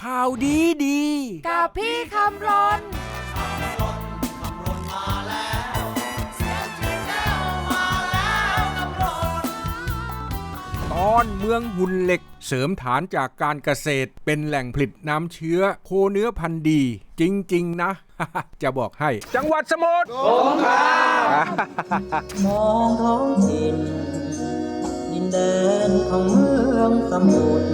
ข่าวดีดี กับพี่คำรนตอนเมืองหุ่นเหล็ก เสริมฐานจากการเกษตร เป็นแหล่งผลิตน้ำเชื้อโคเนื้อพันธุ์ดี จริง ๆ นะ จะบอกให้ จังหวัดสมุทรมองท้องถิ่นดินแดนของเมืองสมุทร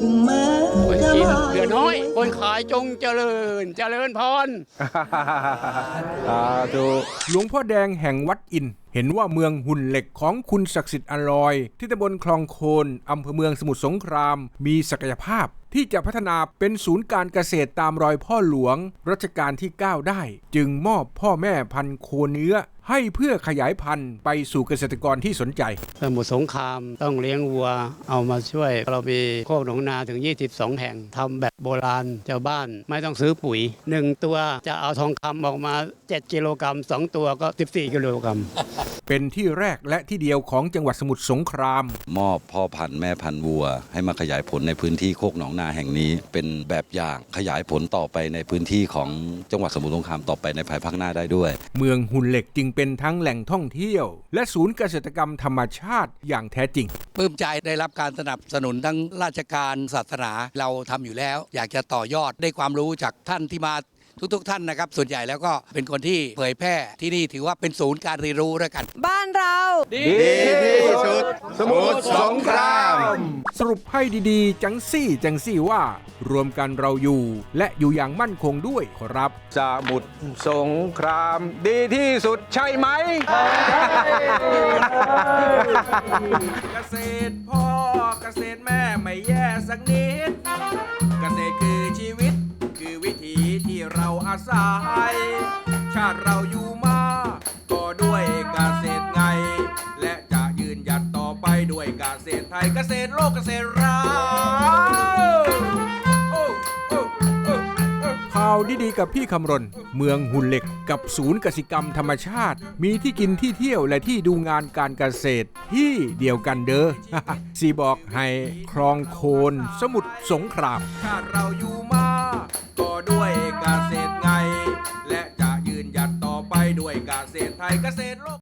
ถึงแม้ คนจะกินไม่เหลือน้อย คนขายจงเจริญ เจริญพรหลวงพ่อแดงแห่งวัดอิน เห็นว่าเมืองหุ่นเหล็กของคุณศักดิ์สิทธิ์อลอย ที่ตำบลคลองโคนอำเภอเมืองสมุทรสงคราม มีศักยภาพ ที่จะพัฒนาเป็นศูนย์การเกษตรตามรอยพ่อหลวง รัชกาลที่ 9 ได้ จึงมอบพ่อแม่พันธุ์โคเนื้อ ให้เพื่อขยายพันธุ์ไปสู่เกษตรกรที่สนใจ สมุทรสงครามต้องเลี้ยงวัวเอามาช่วย เรามีโคกหนองนาถึง 22แห่งทำแบบโบราณชาวบ้านไม่ต้องซื้อปุ๋ย 1 ตัวจะเอาทองคำออกมา 7 กิโลกรัม2 ตัวก็ 14 กิโลกรัมเป็นที่แรกและที่เดียวของจังหวัดสมุทรสงคราม มอบพ่อพันธุ์แม่พันธุ์วัว ให้มาขยายผลในพื้นที่โคกหนองนาแห่งนี้ เป็นแบบอย่างขยายผลต่อไปในพื้นที่ของจังหวัดสมุทรสงครามต่อไปในภายภาคหน้าได้ด้วย เมืองหุ่นเหล็กจึงเป็นทั้งแหล่งท่องเที่ยว และศูนย์เกษตรกรรมธรรมชาติอย่างแท้จริงปลื้มใจได้รับการสนับสนุนทั้งราชการศาสนาเราทำอยู่แล้ว อยากจะต่อยอดได้ความรู้จากท่านที่มาทุกๆทท่านนะครับ ส่วนใหญ่แล้วก็เป็นคนที่เผยแพร่ที่นี่ถือว่าเป็นศูนย์การเรียนรู้ด้วยกัน บ้านเราสรุปให้ดีๆ จังซี่จังซี่ว่า รวมกันเราอยู่ และอยู่อย่างมั่นคงด้วยขอรับ สมุทรสงคราม ดีที่สุดใช่ไหมเก ษตรพ่อเกษตรแม่ไม่แย่สักนิด เกษตรคือชีวิต คือวิถีที่เราอาศัย ชาติเราอยู่มา ก็ด้วยเกษตรไง และจะยืนหยัดต่อไปด้วยเกษตรไทยเกษตรโลกเกษตรเรา ข่าวดีๆกับพี่คำรณ เมืองหุ่นเหล็ก กับศูนย์กสิกรรมธรรมชาติ มีที่กินที่เที่ยวและที่ดูงานการเกษตรที่เดียวกันเด้อ สีบอกให้คลองโคน สมุทรสงคราม ชาติเราอยู่มาก็ด้วยเกษตรไง และจะยืนหยัดต่อไปด้วยเกษตรไทยเกษตรโลก